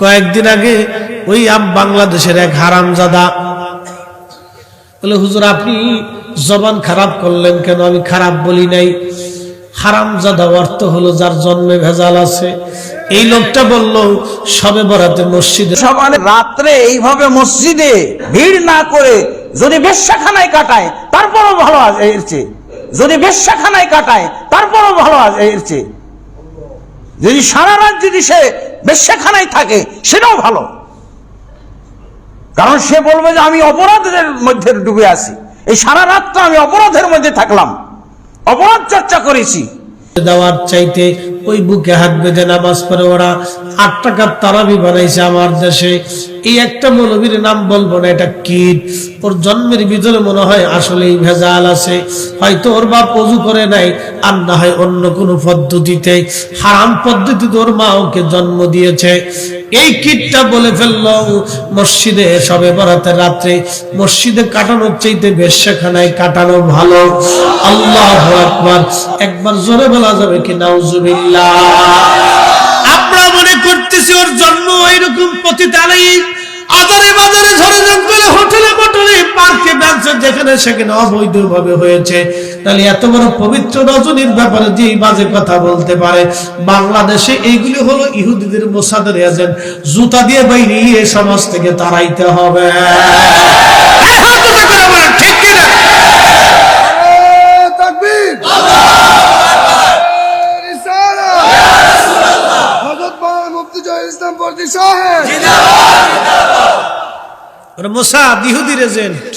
কয়েকদিন আগে ওই আম বাংলাদেশের এক হারামজাদা বলে, হুজুর, আপনি জবান খারাপ করলেন কেন? আমি খারাপ বলি নাই। হারামজাদা অর্থ হলো যার জন্মে ভেজাল আছে। এই লোকটা বলল, সবে বরাতে মসজিদে সকালে রাত্রে এইভাবে মসজিদে ভিড় না করে যদি বেশ্যাখানায় কাটায়, তারপরও ভালো আছে এর চেয়ে। যদি বেশ্যাখানায় কাটায়, তারপরও ভালো আছে এর চেয়ে। যদি সারা রাত যদি সে বেশ্যাখানায় থাকে, সেটাও ভালো। কারণ সে বলবে যে আমি অপরাধের মধ্যে ডুবে আছি। এই সারা রাতটা আমি অপরাধের মধ্যে থাকলাম। অপরাধ চর্চা করেছি। দেওয়ার চাইতে ওই বুকে হাত বেঁধে নামাজ পড়ে ওরা আট টাকার তারাবি বানাইছে আমার দেশে। এই একটা মৌলবীর নাম বলব না, এটা কীট। ওর জন্মের ভিতরে মনে হয় আসলেই ভেজাল আছে। হয়তো ওর বাপ অজু করে নাই, আর না হয় অন্য কোনো পদ্ধতিতে। হারাম পদ্ধতিতে ওর মা ওকে জন্ম দিয়েছে। এই কীটটা বলে ফেলল, মসজিদে সবে বরাতে রাত্রে। মসজিদে কাটানোর চাইতে বেশ্যাখানায় কাটানো ভালো। আল্লাহ আকবার। একবার জোরে বলা যাবে কি, নাউজুবিল্লাহ। আমরা মনে করতেছি ওর জন্ম ওইরকম পতিতালয়ী আদারে বাজারে ঝরে জঙ্গলে, হোটেলে মোটরে পার্কে ব্যবসা যেখানে সেখানে অবৈধ ভাবে হয়েছে। তাহলে এত বড় পবিত্র রজনীর ব্যাপারে যে এই বাজে কথা বলতে পারে। বাংলাদেশে এইগুলি হলো ইহুদিদের মোসাদের এজেন্ট জুতা দিয়ে বাইরে সমাজ থেকে তাড়াইতে হবে। মোসাদ ইহুদির এজেন্ট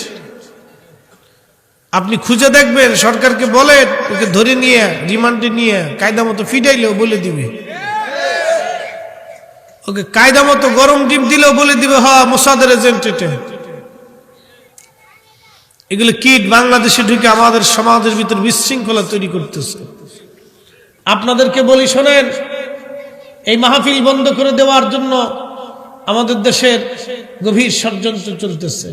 আপনি খুঁজে দেখবেন, সরকারকে বলেন ওকে ধরে নিয়ে, রিমান্ডে নিয়ে, কায়দা মতো ফিটাইলেও বলে দিবে। ওকে কায়দা মতো গরম ডিম দিলেও বলে দিবে হ মোসাদের এজেন্ট এগুলো কিট বাংলাদেশে ঢুকে আমাদের সমাজের ভিতর বিশৃঙ্খলা তৈরি করতেছে। আপনাদেরকে বলি, শোনেন, এই মাহফিল বন্ধ করে দেওয়ার জন্য আমাদের দেশের গভীর ষড়যন্ত্র চলতেছে।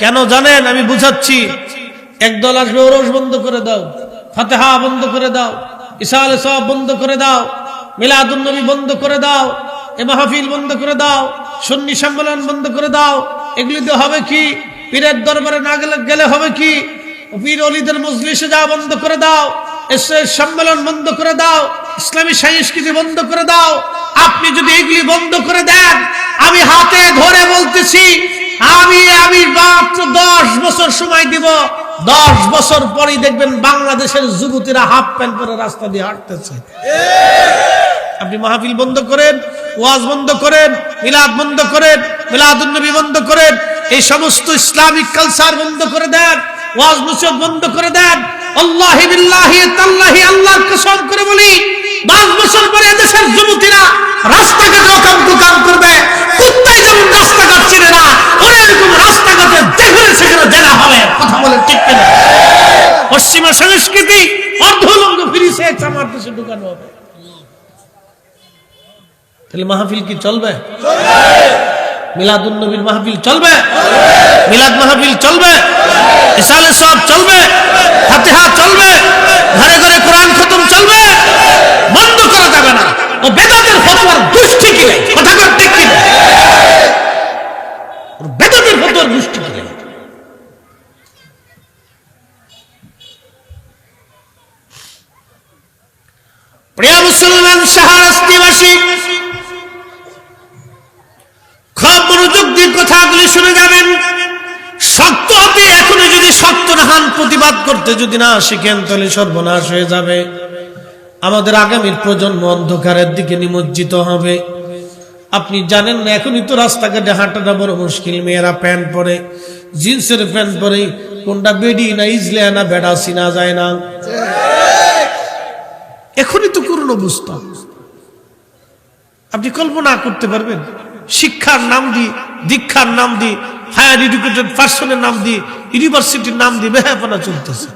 কেন জানেন? আমি বুঝাচ্ছি। একদল আসবে ওরস বন্ধ করে দাও ফাতেহা বন্ধ করে দাও ইসা আল সব বন্ধ করে দাও মিলাদুল নবী বন্ধ করে দাও এ মাহফিল বন্ধ করে দাও সন্নি সম্মেলন বন্ধ করে দাও। এগুলিতে হবে কি? পীরের দরবারে না গেলে গেলে হবে কি? পীর অলিদের মজলিসে যাওয়া বন্ধ করে দাও এসে সম্মেলন বন্ধ করে দাও ইসলামী সংস্কৃতি বন্ধ করে দাও আপনি যদি এগুলি বন্ধ করে দেন, আমি হাতে ধরে বলতেছি, আমি আমি মাত্র দশ বছর সময় দিব। দশ বছর পরেই দেখবেন বাংলাদেশের যুবতীরা হাফ প্যান্ট পরে রাস্তা দিয়ে হাঁটতেছে। আপনি মাহফিল বন্ধ করেন, ওয়াজ বন্ধ করেন, মিলাদ বন্ধ করেন মিলাদুন্নবী বন্ধ করেন, এই সমস্ত ইসলামিক কালচার বন্ধ করে দেন, ওয়াজ নসিহত বন্ধ করে দেন আল্লাহি বিল্লাহি তাল্লাহি আল্লাহর কসম করে বলি। দশ বছর পরে দেশের যুবতীরা রাস্তাঘাটে অকাম কুকাম করবে। কুত্তাই যেমন রাস্তাঘাট চিনে না ওরা এরকম রাস্তাঘাটে যেখানে সেখানে হবে। কথা বলে ঠিক কিনা? পশ্চিমা সংস্কৃতি অর্ধলঙ্গ ফিরি সেক্স আমার দেশে ঢুকানো হবে। তাহলে মাহফিল কি চলবে? মিলাদুন নবীর মাহফিল চলবে। মিলাদ মাহফিল চলবে ইসালে সব চলবে, ফাতিহা চলবে, ঘরে ঘরে কোরআন খতম চলবে, বন্ধ করা যাবে না। ও বেদাতের ফতোয়ার দুষ্টি কি নেই কথা কর ঠিক কি নেই ওর বেদাতের ফতোয়ার দুষ্টি কি নেই প্রিয় মুসলমান শাহরাস্তিবাসী খুব মনোযোগ দিয়ে কথাগুলি শুনে যাবেন শক্ত হতে যদি প্রতিবাদ করতে যদি না শিখেন, তাহলে সর্বনাশ হয়ে যাবে। আমাদের আগামীর প্রজন্ম অন্ধকারের দিকে নিমজ্জিত হবে। আপনি জানেন না, এখনই তো রাস্তাঘাটে হাঁটাটা বড় মুশকিল। মেয়েরা প্যান্ট পরে, জিন্সের প্যান্ট পরে, কোনটা বেডি না ইজলে না বেডাসি না যায় না। এখনই তো করুন অবস্থা। আপনি কল্পনা করতে পারবেন, শিক্ষার নাম দি, দীক্ষার নাম দিয়ে হায়ার এডুকেটেড পার্সনের নাম দিয়ে ইউনিভার্সিটির নাম দিয়ে বেহাপনা চলতেছে।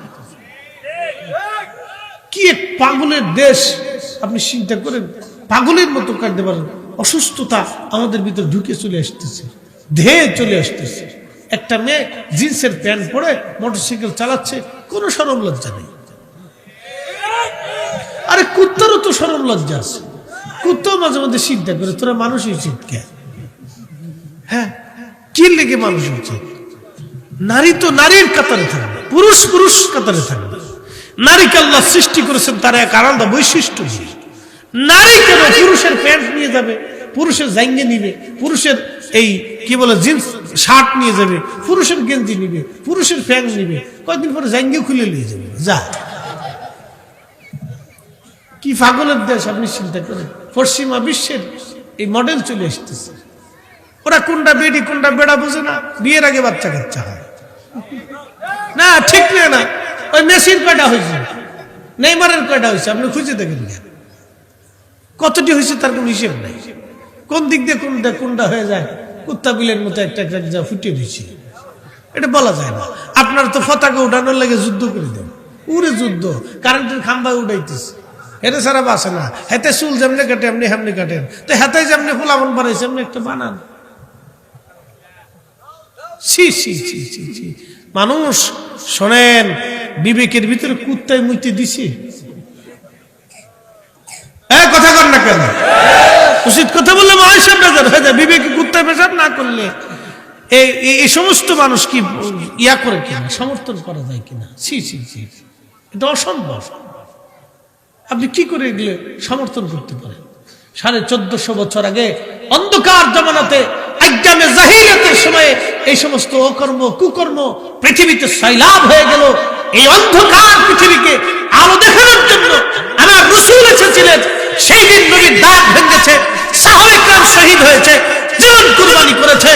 কি এক পাগলের দেশ, আপনি চিন্তা করেন, পাগলের মতো কাটতে পারেন। অসুস্থতা আমাদের ভিতর ঢুকে চলে আসতেছে ধেয়ে চলে আসতেছে। একটা মেয়ে জিন্সের প্যান্ট পরে মোটরসাইকেল চালাচ্ছে, কোনো সরম লজ্জা নেই। আরে কুত্তারও তো সরম লজ্জা আছে। কুত্তো মাঝে মধ্যে চিন্তা করে, তোরা মানুষই কে হ্যাঁ? কি লেগে মানুষ উচিত নারী তো নারীর কাতারে থাকবে, পুরুষ পুরুষ কাতারে থাকবে। নারীকে আল্লাহ সৃষ্টি করেছেন, তার এক আলাদা বৈশিষ্ট্য নারী কেন পুরুষের প্যান্ট নিয়ে যাবে, পুরুষের জাঙ্গে নিবে, পুরুষের এই কি বলে, জিন্স, শার্ট নিয়ে যাবে, পুরুষের গেঞ্জি নিবে, পুরুষের প্যান্ট নিবে কয়েকদিন পরে জাঙ্গে খুলে নিয়ে যাবে, যা। কি পাগলের দেশ, আপনি চিন্তা করেন। পশ্চিমা বিশ্বের এই মডেল চলে আসতেছে। ওরা কোনটা বেডি, কোনটা বেড়া বুঝে না। বিয়ের আগে বাচ্চা কাচ্চা হয়। না, ঠিক না না। ওই মেসির কয়টা হয়েছে? নেইমারের কয়টা হয়েছে? আপনি খুঁজে দেখেন কেন কতটি হয়েছে তার কোনো হিসেব নাই। কোন দিক দিয়ে কোনটা কোনটা হয়ে যায়? কুত্তা বিলের মতো একটা একটা যা ফুটে দিয়েছে। এটা বলা যায় না। আপনার তো পতাকা উঠানোর লাগে যুদ্ধ করে দেন। উড়ে যুদ্ধ। কারেন্টের খাম্বা উঠাইতেছে এটা সারা বাসে না। হেতে চুল যেমনি কাটে এমনি হেমনি কাটেন। তো হেতে যেমনি ফুলামন বানাইছে এমনি একটা বানান। ছি ছি ছি ছি ছি। মানুষ শোনেন, বিবেকের ভিতরে কুত্তায় মুইতে দিছি। কথা কর না কেন? উচিত কথা বললে হয়ে যায় কুত্তায় পেশাব না করলে। এই সমস্ত মানুষ কি ইয়া করে সমর্থন করা যায় কিনা ছি ছি ছি এটা অসম্ভব। আপনি কি করে এগুলো সমর্থন করতে পারেন? সাড়ে চোদ্দশো বছর আগে অন্ধকার জমানাতে জাহিলিয়াতের সময়ে এই সমস্ত অকর্ম, কুকর্ম পৃথিবীতে সৈলাভ হয়ে গেল। এই অন্ধকার পৃথিবীকে আলো দেখানোর জন্য আমার রসুল এসেছিলেন। সেই দিন নবীর দাঁত ভেঙেছে সাহাবিকরাম শহীদ হয়েছে, জীবন কুরবানি করেছে।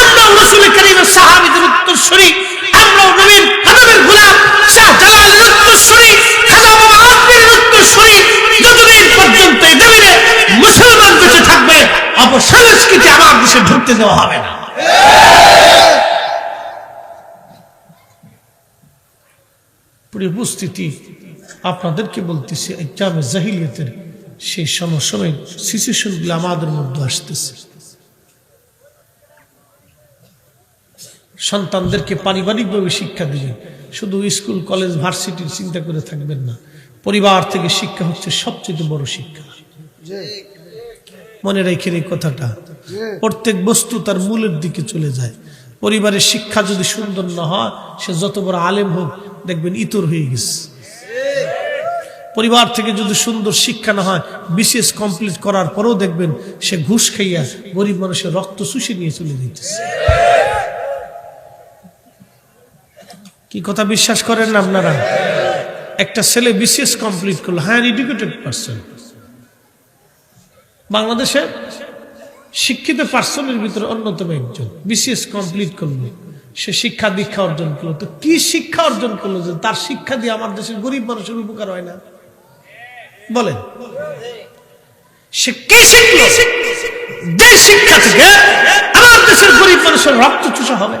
আমরাও রসুল করিমের সাহাবিদের উত্তরসূরি, আমরাও নবীর কদমের গোলাম শাহ জালালের উত্তরসূরি। মুসলমান বেঁচে থাকবে, অপসংস্কৃতি আমার দেশে ঢুকতে দেওয়া হবে না। প্রিয় উপস্থিতি, আপনাদেরকে বলতেছি জামে জাহিলিয়তের সেই সমসময় সিচুয়েশনগুলো আমাদের মধ্যে আসতেছে। সন্তানদেরকে পারিবারিকভাবে শিক্ষা দিবেন শুধু স্কুল, কলেজ, ভার্সিটির চিন্তা করে থাকবেন না, পরিবার থেকে শিক্ষা হচ্ছে সবচেয়ে বড় শিক্ষা। মনে রেখে এই কথাটা, প্রত্যেক বস্তু তার মূলের দিকে চলে যায়। পরিবারের শিক্ষা যদি সুন্দর না হয়, সে যত বড় আলেম হোক দেখবেন ইতর হয়ে গেছে। পরিবার থেকে যদি সুন্দর শিক্ষা না হয়, বিশেষ কমপ্লিট করার পরেও দেখবেন সে ঘুষ খাইয়া গরিব মানুষের রক্ত শুষে নিয়ে চলে যেতেছে কি কথা বিশ্বাস করেন না আপনারা? একটা ছেলে বিশেষ কমপ্লিট করল হায়ার এডুকেটেড পার্সন বাংলাদেশে শিক্ষিত পার্সনের ভিতরে অন্যতম একজন, বিশেষ কমপ্লিট করল। সে শিক্ষা দীক্ষা অর্জন করল। তো কি শিক্ষা অর্জন করল যে তার শিক্ষা দিয়ে আমার দেশের গরিব মানুষের উপকার হয় না? বলেন। সে কি শিখলো? যে শিক্ষা থেকে আমার দেশের গরিব মানুষের রক্ত চুষা হবে।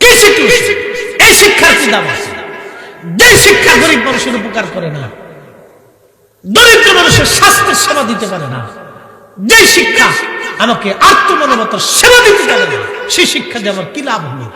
কি শিখলো এই শিক্ষার কি দাম যে শিক্ষা গরিব মানুষের উপকার করে না। দরিদ্র মানুষের স্বাস্থ্যের সেবা দিতে পারে না। যে শিক্ষা আমাকে আত্মমানবতার সেবা দিতে পারে না। সেই শিক্ষা দিয়ে আমার কি লাভ হলো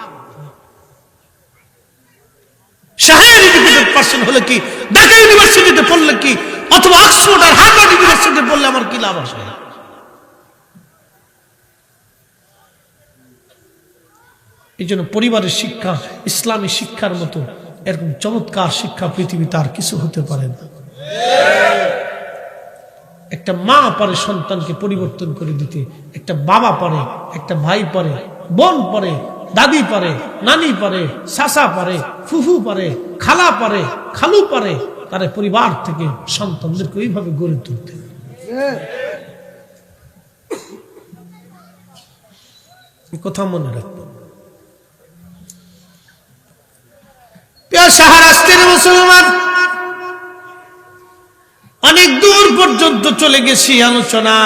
এই জন্য পরিবারের শিক্ষা, ইসলামী শিক্ষার মতো এরকম চমৎকার শিক্ষা পৃথিবীতে আর কিছু হতে পারে না। একটা মা পারে সন্তানকে পরিবর্তন করে দিতে, একটা বাবা পারে, একটা ভাই পারে, বোন পারে, দাদি পারে, নানি পারে সাসা পারে, ফুফু পারে, খালা পারে, খালু পারে, তারা পরিবার থেকে সন্তানদেরকে ওইভাবে গড়ে তুলতে কথা মনে রাখব। সাহারাষ্ট্রের মুসলমান পর্যন্ত চলে গেছি আলোচনা।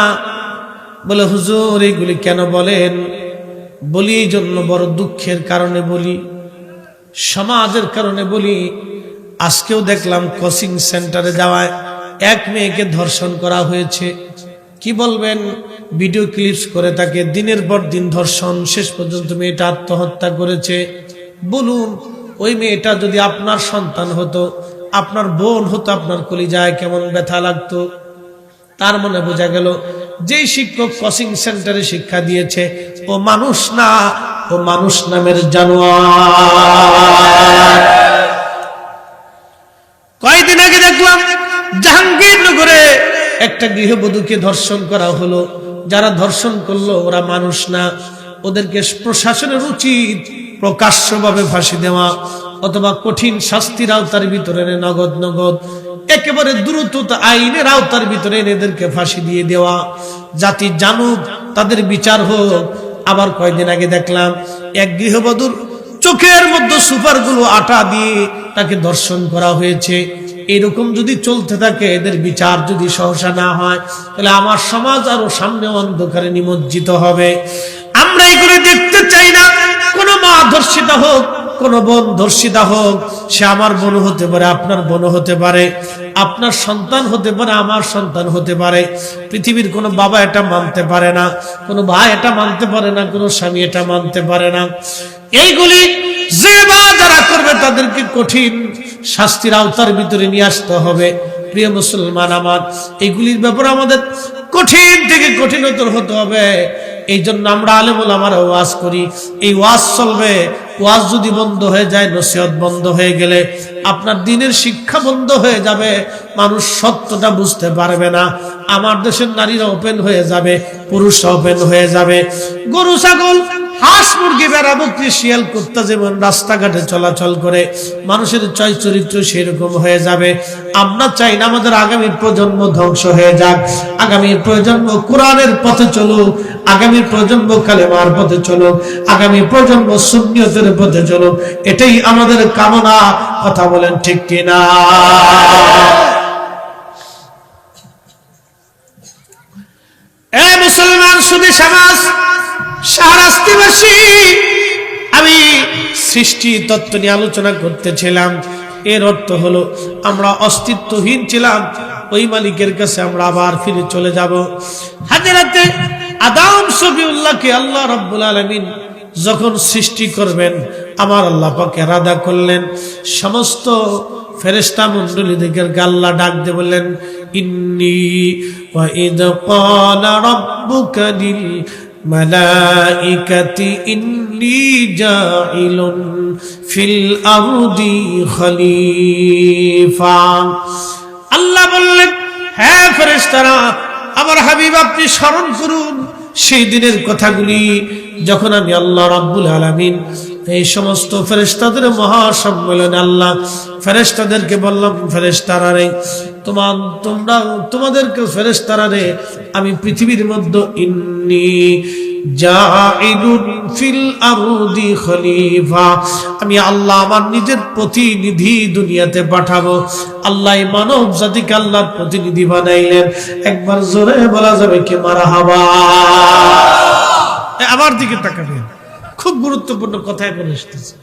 বলে, হুজুর এইগুলি কেন বলেন? বলি, এই জন্য বড় দুঃখের কারণে বলি, সমাজের কারণে বলি, আজকেও দেখলাম কোচিং সেন্টারে যাওয়ায় এক মেয়েকে ধর্ষণ করা হয়েছে। কি বলবেন? ভিডিও ক্লিপস করে তাকে দিনের পর দিন ধর্ষণ, শেষ পর্যন্ত মেয়েটা আত্মহত্যা করেছে। বলুন, ওই মেয়েটা যদি আপনার সন্তান হতো, আপনার বোন হতো, আপনার কলিজায় কেমন ব্যথা লাগতো? তার মনে বোঝা গেল, যেই শিক্ষক কোচিং সেন্টারে শিক্ষা দিয়েছে, ও মানুষ না, ও মানুষ নামের জানোয়ার। কয়েকদিন আগে দেখলাম, জাহাঙ্গীরনগরে একটা গৃহবধূকে ধর্ষণ করা হলো। যারা ধর্ষণ করল, ওরা মানুষ না। ওদেরকে প্রশাসনের উচিত প্রকাশ্যভাবে ফাঁসি দেওয়া, অথবা কঠিন শাস্তির আওতার ভিতরে নগদ নগদ একেবারে দ্রুত আইনের আওতার ভিতরে এদেরকে ফাঁসি দিয়ে দেওয়া। জাতি জানুক, তাদের বিচার হোক। আবার কয়েকদিন আগে দেখলাম, এক গৃহবধূর চোখের মধ্যে সুপারগুলো আটা দিয়ে তাকে দর্শন করা হয়েছে। এরকম যদি চলতে থাকে, এদের বিচার যদি সহসা না হয়, তাহলে আমার সমাজ আরও সামনে অন্ধকারে নিমজ্জিত হবে। আমরা এগুলো দেখতে চাই না। কোনো মা ধর্ষিতা হোক কোন বোন ধর্ষিতা হোক, সে আমার বোন হতে পারে, আপনার বোন হতে পারে, আপনার সন্তান হতে পারে, আমার সন্তান হতে পারে। পৃথিবীর কোনো বাবা এটা মানতে পারে না, কোনো ভাই এটা মানতে পারে না, কোনো স্বামী এটা মানতে পারে না। এইগুলি যে বা যারা করবে তাদেরকে কঠিন শাস্তির আওতার ভিতরে নিয়ে আসতে হবে। প্রিয় মুসলমান আমার, এইগুলির ব্যাপারে আমাদের কঠিন থেকে কঠিনতর হতে হবে। এই জন্য আমরা আলেমুল আমার ওয়াজ করি। এই ওয়াজ চলবে, ওয়াজ যদি বন্ধ হয়ে যায়, নসিহত বন্ধ হয়ে গেলে আপনার দিনের শিক্ষা বন্ধ হয়ে যাবে, মানুষ সত্যটা বুঝতে পারবে না। আমার দেশের নারীরা ওপেন হয়ে যাবে, পুরুষরা ওপেন হয়ে যাবে। গরু, ছাগল হাঁস মুরগি বেড়া বকরি, শিয়াল, কুত্তা যেমন রাস্তাঘাটে চলাচল করে, মানুষের চয় চরিত্র সেরকম হয়ে যাবে। আমরা চাই না আমাদের আগামী প্রজন্ম ধ্বংস হয়ে যাক। আগামী প্রজন্ম কোরআনের পথে চলুক আগামী প্রজন্ম কালেমার পথে চলুক, আগামী প্রজন্ম সুন্নিয়তের পথে চলুক। এটাই আমাদের কামনা। কথা বলেন ঠিক কিনা? এ মুসলমান শুধু সমাজ শাহরাস্তিবাসী আমি সৃষ্টি তত্ত্ব নিয়ে আলোচনা করতেছিলাম। এর অর্থ হলো, আমরা অস্তিত্বহীন ছিলাম, ওই মালিকের কাছে আমরা আবার ফিরে চলে যাব। হাজারাতে আদাম সবিউল্লাহকে আল্লাহ রব্বুল আলমিন যখন সৃষ্টি করবেন, আমার আল্লাহ পাকে রাদা করলেন। সমস্ত ফেরেস্তা মন্ডলীদের গাল্লা ডাক দিয়ে বললেন, ইন্নি وإذ قال ربك للملائكة إني جاعل في الأرض خليفة আল্লাহ বললেন হ্যাঁ ফেরেশতারা আমার হাবিব আপনি স্মরণ করুন সেই দিনের কথাগুলি যখন আমি আল্লাহ রাব্বুল আলামিন এই সমস্ত ফেরেশতাদের মহাসম্মেলনে আল্লাহ ফেরেশতাদেরকে বললাম, ফেরেশতারা রে তোমার তোমরা তোমাদেরকে ফেরেশতারা রে, আমি পৃথিবীর মধ্যে ইন্নি আমি আল্লাহ আমার নিজের প্রতিনিধি দুনিয়াতে পাঠাবো। আল্লাহ মানব জাতিকে আল্লাহর প্রতিনিধি বানাইলেন। একবার জোরে বলা যাবে কি মারা হাবা আমার দিকে তাকাবেন। খুব গুরুত্বপূর্ণ কথায় বলে এসতেছে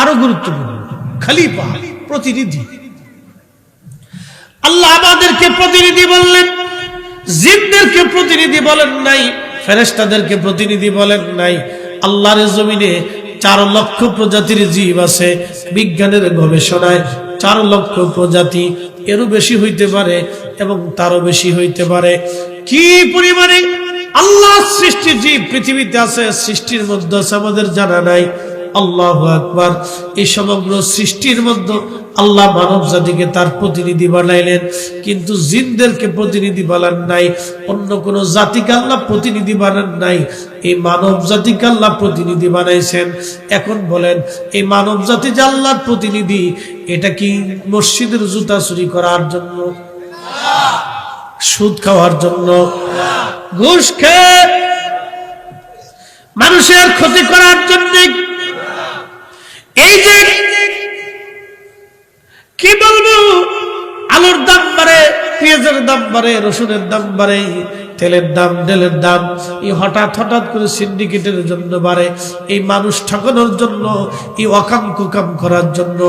আরও গুরুত্বপূর্ণ। খালিফা, প্রতিনিধি। আল্লাহ আমাদেরকে প্রতিনিধি বললেন, জিনদেরকে প্রতিনিধি বলেন নাই ফেরেস্তাদেরকে প্রতিনিধি বলেন নাই। আল্লাহর জমিনে চার লক্ষ প্রজাতির জীব আছে। বিজ্ঞানের গবেষণায় চার লক্ষ প্রজাতি, এরও বেশি হইতে পারে এবং তারও বেশি হইতে পারে। কি পরিমাণে আল্লাহ সৃষ্টি জীব পৃথিবীতে আছে, সৃষ্টির মধ্যে আছে, আমাদের জানা নাই। আল্লাহ আকবার। এই সমগ্র সৃষ্টির মধ্যে আল্লাহ মানব জাতিকে তার প্রতিনিধি বানাইলেন। কিন্তু জিনদেরকে প্রতিনিধি বানান নাই, অন্য কোন জাতিকে আল্লাহ প্রতিনিধি বানান নাই। এই মানব জাতিকে আল্লাহ প্রতিনিধি বানাইছেন। এখন বলেন, এই মানব জাতি যে আল্লাহর প্রতিনিধি, এটা কি মসজিদের জুতা চুরি করার জন্য? সুদ খাওয়ার জন্য? ঘুষ খেয়ে মানুষের ক্ষতি করার জন্য এই যে কি বলব? আলুর দাম বাড়ে, পেঁয়াজের দাম বাড়ে, রসুনের দাম বাড়ে, তেলের দাম, ডেলের দাম, এই হঠাৎ হঠাৎ করে সিন্ডিকেটের জন্য বাড়ে, এই মানুষ ঠকানোর জন্য, এই অকাম কুকাম করার জন্য,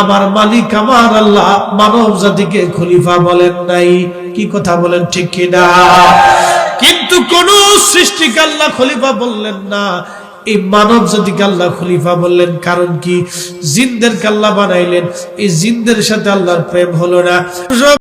আমার মালিক, আমার আল্লাহ মানব জাতিকে খলিফা বলেন নাই। কি কথা বলেন ঠিক কিনা? কিন্তু কোন সৃষ্টিকে আল্লাহ খলিফা বললেন না। এই মানব জাতিকে আল্লাহ খলিফা বললেন, কারণ কি? জিন্দের কাল্লা বানাইলেন। এই জিন্দের সাথে আল্লাহর প্রেম হলো না।